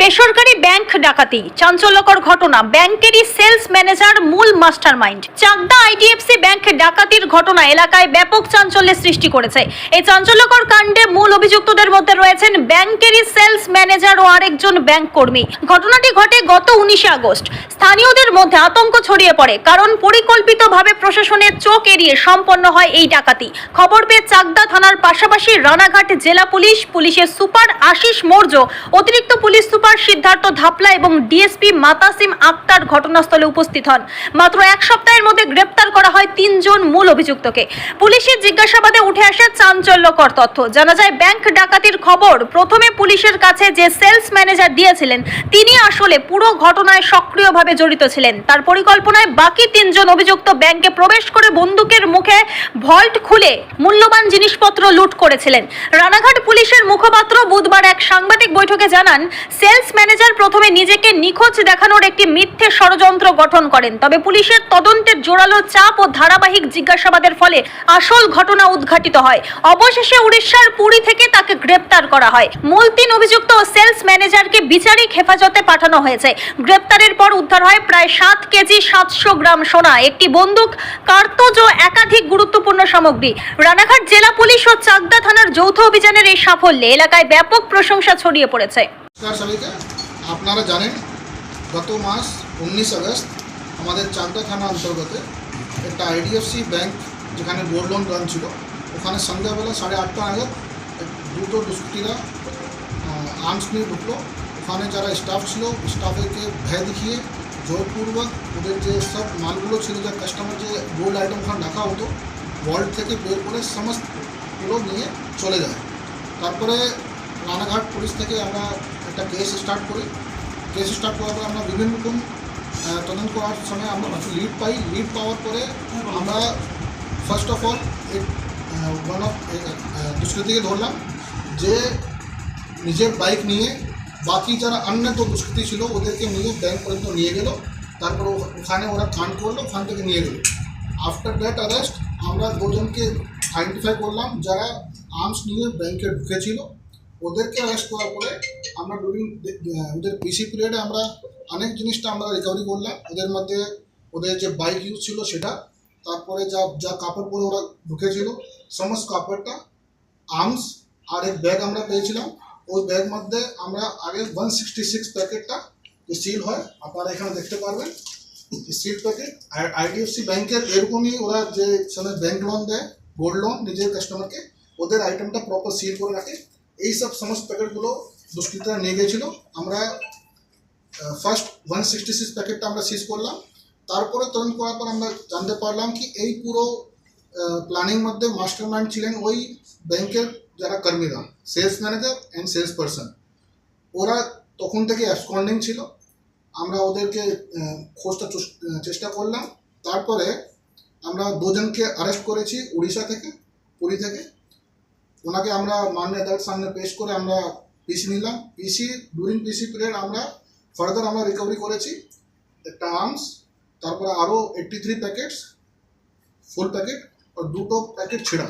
বেসরকারি ব্যাংক ডাকাতি, চাঞ্চল্যকর ঘটনা, ব্যাংকেরই সেলস ম্যানেজার মূল mastermind Chakdah IDFC bank ডাকাতির ঘটনা এলাকায় ব্যাপক চাঞ্চল্যের সৃষ্টি করেছে। এই চাঞ্চল্যকর কাণ্ডে মূল অভিযুক্তদের মধ্যে রয়েছেন ব্যাংকেরই সেলস ম্যানেজার ও আরেকজন ব্যাংক কর্মী। ঘটনাটি ঘটে গত উনিশে আগস্ট। স্থানীয়দের মধ্যে আতঙ্ক ছড়িয়ে পড়ে, কারণ পরিকল্পিতভাবে প্রশাসনের চোখ এড়িয়ে সম্পন্ন হয় এই ডাকাতি। খবর পেয়ে চাকদা থানার পাশাপাশি রানাঘাট জেলা পুলিশ, পুলিশের সুপার আশিস মৌর্য, অতিরিক্ত পুলিশ সুপার সিদ্ধার্থ ধাপলা এবং ডিএসপি মাতাসিম আক্তার ঘটনাস্থলে উপস্থিত হন। মাত্র এক সপ্তাহের মধ্যে গ্রেপ্তার করা হয় তিনজন মূল অভিযুক্তকে। পুলিশের জিজ্ঞাসাবাদে উঠে আসে চাঞ্চল্যকর তথ্য। জানা যায়, ব্যাংক ডাকাতির খবর প্রথমে পুলিশের কাছে যে সেলস ম্যানেজার দিয়েছিলেন, তিনি আসলে পুরো ঘটনায় সক্রিয়ভাবে জড়িত ছিলেন। তার পরিকল্পনায় বাকি তিনজন অভিযুক্ত ব্যাংকে প্রবেশ করে বন্দুকের মুখে ভল্ট খুলে মূল্যবান জিনিসপত্র লুট করেছিলেন। রানাঘাট পুলিশের মুখপাত্র বুধবার এক সাংবাদিক বৈঠকে জানান সেলস ম্যানেজার প্রথমে নিজেকে নিখোঁজ দেখানোর একটি মিথ্যে ষড়যন্ত্র গঠন করেন। তবে পুলিশের তদন্তের জোরালো চাপ ও ধারাবাহিক জিজ্ঞাসাবাদের ফলে আসল ঘটনা উদ্ঘাটিত হয়। অবশেষে উড়িষ্যার পুরী থেকে তাকে গ্রেপ্তার করা হয়। মূল তিন অভিযুক্ত ও সেলস ম্যানেজারকে বিচারিক হেফাজতে পাঠানো হয়েছে। গ্রেপ্তারের পর উদ্ধার হয় প্রায় সাত কেজি সাতশো গ্রাম সোনা, একটি বন্দুক, কার্তজ ও একাধিক গুরুত্বপূর্ণ সামগ্রী। রানাঘাট জেলা পুলিশ ও চাকদা থানার যৌথ অভিযানের এই সাফল্যে এলাকায় ব্যাপক প্রশংসা ছড়িয়ে পড়েছে। নমস্কার সবাইকে। আপনারা জানেন, গত মাস উনিশ আগস্ট আমাদের চাকদা থানা অন্তর্গত একটা আইডিএফসি ব্যাংক যেখানে গোল্ড লোন ব্রাঞ্চ ছিল, ওখানে সন্ধ্যাবেলা সাড়ে আটটা নাগাদ দুটো দুষ্কৃতীরা আর্মস নিয়ে ঢুকলো। ওখানে যারা স্টাফ ছিল স্টাফেরকে ভয় দেখিয়ে জোরপূর্বক ওদের যে সব মালগুলো ছিল, যে কাস্টমার যে গোল্ড আইটেম ওখানে রাখা হতো ওয়ার্ল্ড থেকে বের করে সমস্তগুলো নিয়ে চলে যায়। তারপরে রানাঘাট পুলিশ থেকে আমরা একটা কেস স্টার্ট করি। কেস স্টার্ট করার পরে আমরা বিভিন্ন রকম তদন্ত করার সময় আমরা কিছু লিড পাই। লিড পাওয়ার পরে আমরা first of all one of দুষ্কৃতীকে ধরলাম যে নিজের বাইক নিয়ে বাকি যারা অন্য তো দুষ্কৃতী ছিল ওদেরকে নিয়ে ব্যাংক পর্যন্ত নিয়ে গেল। তারপর ওখানে ওরা কান করল ওখান থেকে নিয়ে গেল। আফটার দ্যাট অ্যারেস্ট আমরা দুজনকে আইডেন্টিফাই করলাম যারা আর্মস নিয়ে ব্যাংকে ঢুকেছিল। ওদেরকে অ্যারেস্ট করার পরে আমরা ডুরিং ওদের পিসি পিরিয়ডে আমরা অনেক জিনিসটা আমরা রিকভারি করলাম। ওদের মধ্যে ওদের যে বাইক ইউজ ছিল সেটা, তারপরে যা যা কাপড় পরে ওরা ঢুকেছিল, সমস্ত কাপড়টা আর্মস আর এক ব্যাগ আমরা পেয়েছিলাম। ওই ব্যাগ মধ্যে আমরা আগে ওয়ান সিক্সটি সিক্স প্যাকেটটা যে সিল হয়, আপনারা এখানে দেখতে পারবেন। সিল প্যাকেট আর আইডিএফসি ব্যাংকের এরকমই ওরা যে ব্যাংক লোন দেয় গোল্ড লোন নিজের কাস্টমারকে ওদের আইটেমটা প্রপার সিল করে রাখে। এই সব সমস্ত প্যাকেটগুলো দুষ্কৃতীরা নিয়ে গেছিল আমরা ফার্স্ট ওয়ান সিক্সটি সিক্স প্যাকেটটা আমরা সিজ করলাম। তারপরে তদন্ত করার পর আমরা জানতে পারলাম কি এই পুরো প্ল্যানিং মধ্যে মাস্টার মাইন্ড ছিলেন ওই ব্যাংকের যারা কর্মীরা sales manager and sales person ওরা তখন থেকে অ্যাবসকন্ডিং ছিল। আমরা ওদেরকে খোঁজটা চেষ্টা করলাম। তারপরে আমরা দুজনকে অ্যারেস্ট করেছি উড়িষ্যা থেকে, পুরী থেকে। ওনাকে আমরা মাননীয় আদালত সামনে পেশ করে আমরা পিসি নিলাম। পিসি ডুরিং পিসি পিরিয়ড আমরা ফার্দার আমরা রিকভারি করেছি। একটা আর্মস তারপরে আরও eighty three packets full packet আর দুটো প্যাকেট ছেঁড়া।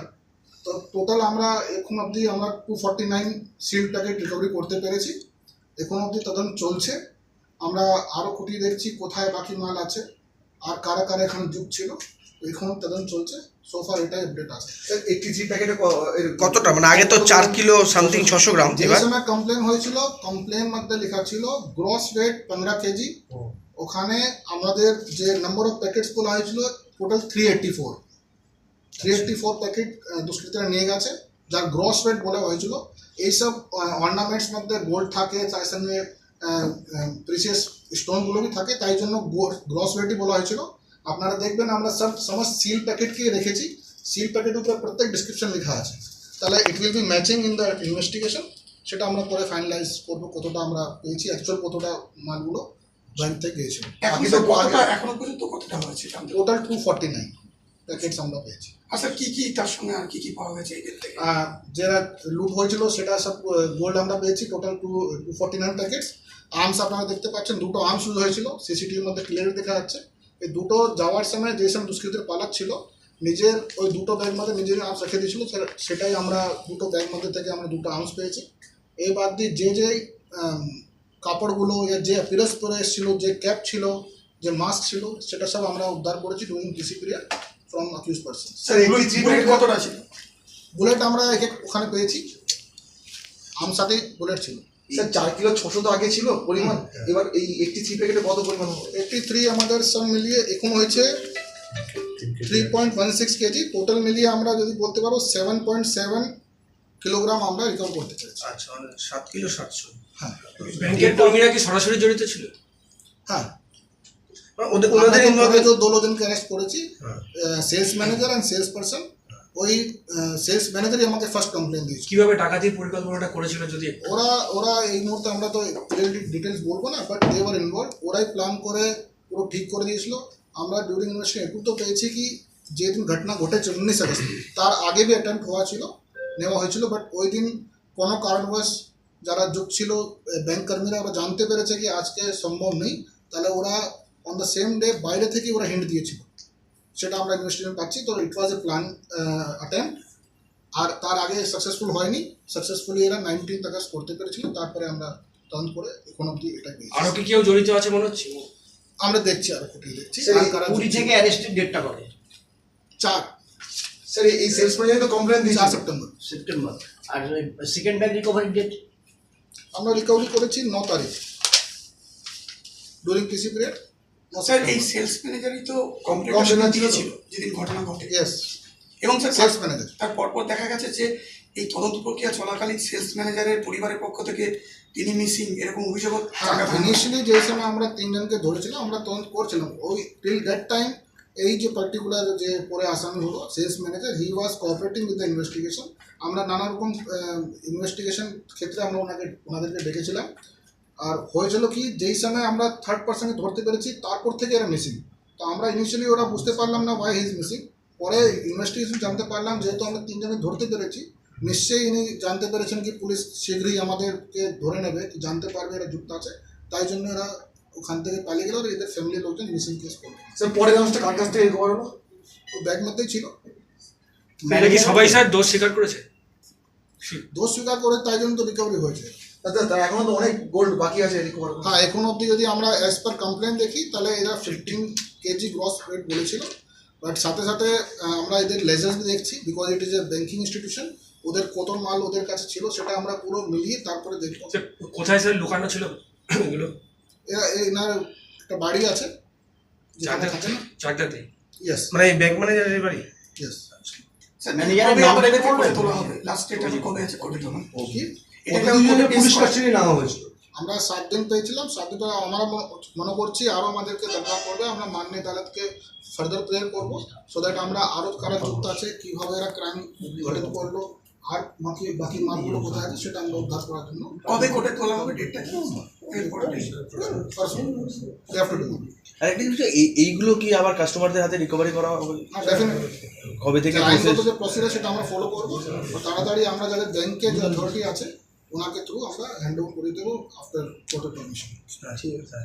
তো টোটাল আমরা এখন অবধি আমরা two forty nine seal packet recovery করতে পেরেছি। এখন অবধি তদন্ত চলছে। আমরা আরও খুঁটিয়ে দেখছি কোথায় বাকি মাল আছে, আর কারা কারা এখানে যুগ ছিল। এখন তদন্ত চলছে সোফার এটাই আপডেট আছে। এইটটি থ্রি প্যাকেটে কতটা? মানে আগে তো চার কিলো সামথিং ছশো গ্রাম যে এবার সময় কমপ্লেন হয়েছিল কমপ্লেন মধ্যে লেখা ছিল গ্রস ওয়েট পনেরো কেজি ওখানে আমাদের যে নাম্বার অফ প্যাকেটস বলা হয়েছিল total three eighty four three eighty four packet দুষ্কৃতীরা নিয়ে গেছে যার গ্রস ওয়েট বলা হয়েছিল। এইসব অর্নামেন্টস মধ্যে গোল্ড থাকে তার সঙ্গে প্রিসিয়াস স্টোনগুলো থাকে তাই জন্য গ্রস ওয়েটই বলা হয়েছিল। আপনারা দেখবেন আমরা সব সমস্ত সিল প্যাকেটকে রেখেছি। সিল প্যাকেটের উপর প্রত্যেক ডিসক্রিপশন লেখা আছে। তাহলে it will be matching in the investigation সেটা আমরা পরে ফাইনালাইজ করব কতটা আমরা পেয়েছি অ্যাকচুয়াল কতটা মালগুলো ব্যাংক থেকে গিয়েছিল। এখন পর্যন্ত কতটা হয়েছে total two forty nine packets আমরা পেয়েছি। আচ্ছা কি কি তার সঙ্গে আর কি কি পাওয়া গেছে এদের থেকে? যারা লুট হয়েছিল সেটা সব গোল্ড আমরা পেয়েছি। Total two two forty nine packets arms আপনারা দেখতে পাচ্ছেন দুটো আর্মস ইউজ হয়েছিল। সিসিটিভির মধ্যে ক্লিয়ার দেখা যাচ্ছে। এই দুটো যাওয়ার সময় যে সব দুষ্কৃতীর পালাক ছিল নিজের ওই দুটো ব্যাগ মধ্যে নিজের আর্মস রেখে দিয়েছিল সেটাই আমরা দুটো ব্যাগ মধ্যে থেকে আমরা দুটো আর্মস পেয়েছি। এই বাদ দিয়ে যে যে কাপড়গুলো যে পিরস পরে এসেছিল যে ক্যাপ ছিল যে মাস্ক ছিল সেটা সব আমরা উদ্ধার করেছি during DC period from accuse person bullet কতটা ছিল? বুলেট আমরা এক এক ওখানে পেয়েছি। আমার সাথে বুলেট ছিল। স্যার চার কিলো ছশো তো আগে ছিল পরিমাণ। এবার এই একটি থ্রি প্যাকেটে কত পরিমাণ হবে? এইটটি থ্রি আমাদের সব মিলিয়ে এখন হয়েছে three point one six KG. Total মিলিয়ে আমরা যদি বলতে পারো সেভেন পয়েন্ট সেভেন কিলোগ্রাম আমরা রিকভার করতে পেরেছি। আচ্ছা মানে সাত কিলো সাতশো। হ্যাঁ। ব্যাংকের কর্মীরা কি সরাসরি জড়িত ছিল? হ্যাঁ। মানে ওদের আমাদের involvement- যে অ্যারেস্ট করেছি। হ্যাঁ। Sales manager and sales person ওই সেলস ম্যানেজারই আমাকে ফার্স্ট কমপ্লেন দিয়েছে। কীভাবে দিয়ে পরিকল্পনাটা করেছিল যদি ওরা ওরা এই মুহূর্তে আমরা তো ডিটেলস বলব না বাট দে ওয়ার ইনভলভ ওরাই প্ল্যান করে পুরো ঠিক করে দিয়েছিল। আমরা ডিউরিং ইনভেস্টিগেশন একটু তো পেয়েছি কি যেদিন ঘটনা ঘটেছে উনিশ আগস্ট। তার আগে বি অ্যাটেম্প হওয়া ছিল নেওয়া হয়েছিল বাট ওই দিন কোনো কারণবশ যারা যোগ ছিল ব্যাংক কর্মীরা ওরা জানতে পেরেছে কি আজকে সম্ভব নেই। তাহলে ওরা অন দ্য সেম ডে বাইরে থেকে ওরা হিন্ট দিয়েছিল। সেটা আমরা ইনভেস্টিগেশন পাচ্ছি। তো ইট ওয়াজ এ প্ল্যান অ্যাটেম্প আর তার আগে সাকসেসফুল হয়নি। সাকসেসফুলি এরা নাইনটিন আগস্ট করতে পেরেছিল। তারপরে আমরা টার্ন করে এখন অব্দি এটা পেয়েছি। আরও কি কেউ জড়িত আছে মনে হচ্ছে? আমরা দেখছি আরও ফুটিয়ে দেখছি। পুরী থেকে অ্যারেস্টের ডেটটা কবে? চার। স্যার এই- এই সেলস ম্যানেজার তো কমপ্লেন দিয়েছে। চার সেপ্টেম্বর। সেপ্টেম্বর। আর সেকেন্ড ব্যাগ রিকভারি ডেট আমরা রিকভারি করেছি ন তারিখ। ডুরিং কৃষি পিরিয়ড স্যার এই সেলস ম্যানেজারই তো ছিল। দিয়েছিল যেদিন ঘটনা ঘটে। এবং স্যার সেলস ম্যানেজার তার পরপর দেখা গেছে যে এই তদন্ত প্রক্রিয়া চলাকালীন সেলস ম্যানেজারের পরিবারের পক্ষ থেকে তিনি মিসিং এরকম অভিযোগ ইনিশিয়ালি যে সময় আমরা তিনজনকে ধরেছিলাম আমরা তদন্ত করছিলাম। ওই টিল দ্যাট টাইম এই যে পার্টিকুলার যে পরে আসামি হলো sales manager he was cooperating with the investigation আমরা নানা রকম ইনভেস্টিগেশন ক্ষেত্রে আমরা ওনাকে ওনাদেরকে ডেকেছিলাম। আর হয়েছিল কি যেই সময় আমরা থার্ড পার্সনকে ধরতে পেরেছি তারপর থেকে এরা মিসিং তো আমরা ইনিশিয়ালি ওরা বুঝতে পারলাম না ওয়াই হিজ মিসিং পরে ইনভেস্টিগেশন জানতে পারলাম যেহেতু আমরা তিনজনে ধরতে পেরেছি নিশ্চয়ই ইনি জানতে পেরেছেন কি পুলিশ শীঘ্রই আমাদেরকে ধরে নেবে কি জানতে পারবে এরা যুক্ত আছে। তাই জন্য এরা ওখান থেকে পালিয়ে গেল আর এদের ফ্যামিলির লোকজন মিসিং কেস করবে স্যার পরের কাগজটা কার কাছ থেকে রিকভার হলো ও ব্যাগ মধ্যেই ছিল। কি সবাই স্যার দোষ স্বীকার করেছে? দোষ স্বীকার করে তাই জন্য তো রিকভারি হয়েছে। এখনও তো অনেক গোল্ড বাকি আছে রিকভার হ্যাঁ এখন অবধি যদি আমরা অ্যাজ পার কমপ্লেন দেখি তাহলে এরা ফিফটিন কেজি গ্রস ওয়েট বলেছিল। বাট সাথে সাথে আমরা এদের লেজার্স দেখছি because it is a banking institution ওদের কত মাল ওদের কাছে ছিল সেটা আমরা পুরো মিলিয়ে তারপরে দেখব। স্যার, কোথায় স্যার লুকানো ছিল এগুলো? এরা এনার একটা বাড়ি আছে যেখানে চাকদা চাকদাতে? ইয়েস মানে এই ব্যাংক ম্যানেজারের বাড়ি? ইয়েস স্যার ম্যানেজারের নাম তোলা হবে। লাস্ট ডেট আমি কবে আছে করে তোলা কি এটা পুলিশ কাস্টডি নেওয়া হয়েছিল। আমরা সাত দিন পেয়েছিলাম সাত দিন পরে আমরা মনে- মনে করছি আরও আমাদেরকে দরকার পড়বে আমরা মান্য আদালতকে ফার্দার প্রেয়ার করব সো দ্যাট আমরা আরও কারা যুক্ত আছে কীভাবে এরা ক্রাইম ঘটিত করল আর বাকি বাকি মালগুলো কোথায় আছে সেটা আমরা উদ্ধার করার জন্য কবে কোর্টে তোলা হবে ডেটটা আর এইগুলো কি আবার কাস্টমারদের হাতে রিকভারি করা হবে? কবে থেকে সেটা আমরা ফলো করব। তাড়াতাড়ি আমরা যাদের ব্যাংকে যে অথরিটি আছে ওনাকে থ্রু আমরা হ্যান্ড ওভার করে দেবো আফটার কোর্টের পারমিশন ঠিক আছে